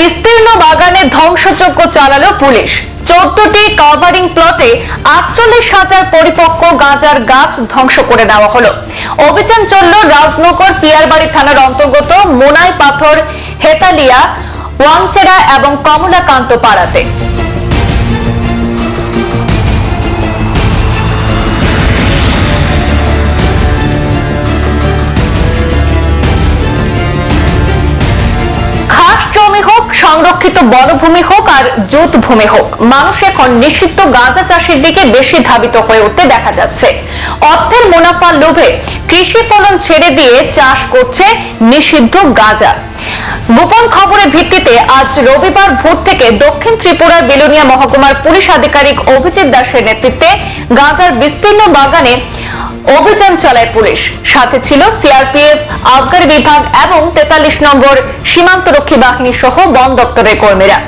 বিস্তীর্ণ বাগানে ধ্বংসযজ্ঞ চালালো পুলিশ। চোদ্দটি কভারিং প্লটে আটচল্লিশ হাজার পরিপক্ক গাঁজার গাছ ধ্বংস করে দেওয়া হলো। অভিযান চলল রাজনগর পিয়ারবাড়ি থানার অন্তর্গত মোনাই পাথর, হেতালিয়া ওয়াংচেরা এবং কমলাকান্ত পাড়াতে। সংরক্ষিত বনভূমি হোক আর জুত ভূমি হোক, মানুষ এখন নিষিদ্ধ গাঁজা চাষের দিকে বেশি ধাবিত হয়ে উঠতে দেখা যাচ্ছে। অর্থের মুনাফার লোভে কৃষি ফলন ছেড়ে দিয়ে চাষ করছে নিষিদ্ধ গাঁজা। গোপন খবরের ভিত্তিতে আজ রবিবার ভোর থেকে দক্ষিণ ত্রিপুরার বেলুনিয়া মহকুমার পুলিশ আধিকারিক অভিজিৎ দাসের নেতৃত্বে গাঁজার বিস্তীর্ণ বাগানে অভিযান চালায় পুলিশ। সাথে ছিল সিআরপিএফ, আবগারি বিভাগ এবং তেতাল্লিশ নম্বর সীমান্তরক্ষী বাহিনী সহ বন দপ্তরের কর্মীরা।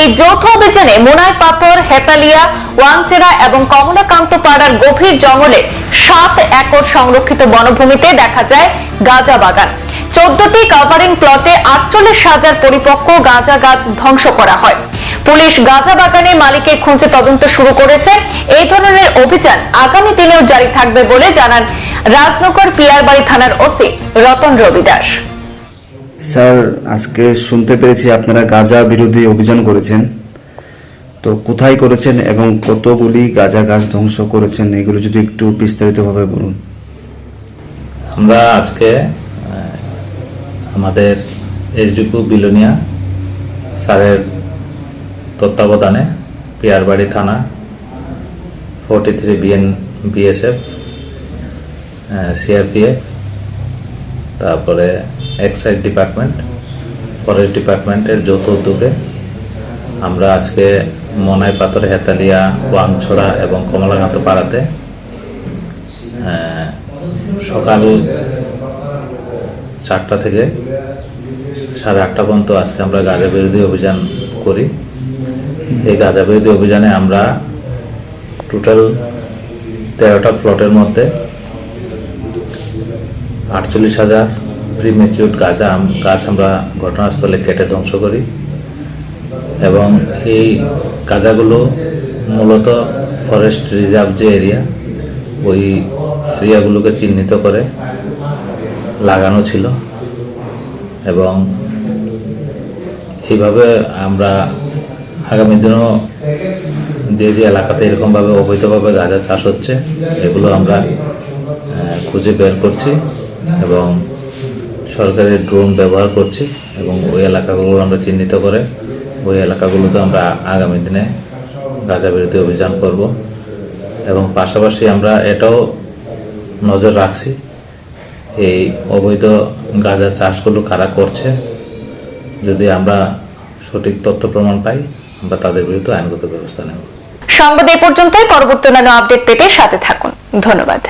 এই যৌথ অভিযানে মোনায় পাথর, হেতালিয়া ওয়াংচেরা এবং কমলাকান্ত পাড়ার গভীর জঙ্গলে সাত একর সংরক্ষিত বনভূমিতে দেখা যায় গাঁজা বাগান। চোদ্দটি কাভারিং প্লটে আটচল্লিশ হাজার পরিপক্ক গাঁজা গাছ ধ্বংস করা হয়। পুলিশ গাঁজা বাগানের মালিকের খুঁজে তদন্ত শুরু করেছে। এই ধরনের অভিযান আগামী দিনেও জারি থাকবে বলে জানান রাজনগর পিয়ারবাড়ি থানার ওসি রতন রবি দাস স্যার আজকে শুনতে পেরেছি আপনারা গাঁজা বিরোধী অভিযান করেছেন। তো কোথায় করেছেন এবং কতগুলি গাঁজা গাছ ধ্বংস করেছেন এগুলো যদি একটু বিস্তারিতভাবে বলুন। আমরা আজকে আমাদের এসডিপু বিলোনিয়া স্যারের তত্ত্বাবধানে পিয়ারবাড়ি থানা forty three BN BSF CRPF তারপরে এক্সাইজ ডিপার্টমেন্ট ফরেস্ট ডিপার্টমেন্টের যৌথ উদ্যোগে আমরা আজকে মনাই পাথর হেতালিয়া, ওয়াংছড়া এবং কমলাকান্ত পাড়াতে সকাল চারটা থেকে সাড়ে আটটা পর্যন্ত আজকে আমরা গাঁজা বিরোধী অভিযান করি। এই গাঁজা বিরোধী অভিযানে আমরা টোটাল তেরোটা প্লটের মধ্যে আটচল্লিশ হাজার প্রিমেচিউর গাঁজা গাছ আমরা ঘটনাস্থলে কেটে ধ্বংস করি। এবং এই গাঁজাগুলো মূলত ফরেস্ট রিজার্ভ যে এরিয়া ওই এরিয়াগুলোকে চিহ্নিত করে লাগানো ছিল। এবং এইভাবে আমরা আগামী দিনেও যে যে এলাকাতে এরকমভাবে অবৈধভাবে গাঁজা চাষ হচ্ছে, এগুলো আমরা খুঁজে বের করছি এবং সরকারের ড্রোন ব্যবহার করছি এবং ওই এলাকাগুলো আমরা চিহ্নিত করে, ওই এলাকাগুলোতে আমরা আগামী দিনে গাঁজা বিরোধী অভিযান করব এবং পাশাপাশি আমরা এটাও নজর রাখছি, এই অবৈধ গাঁজা চাষগুলো কারা করছে, যদি আমরা সঠিক তথ্য প্রমাণ পাই আমরা তাদের বিরুদ্ধে আইনগত ব্যবস্থা নেব। সংবাদ এ পর্যন্তই। পরবর্তী অন্যান্য আপডেট পেতে সাথে থাকুন। ধন্যবাদ।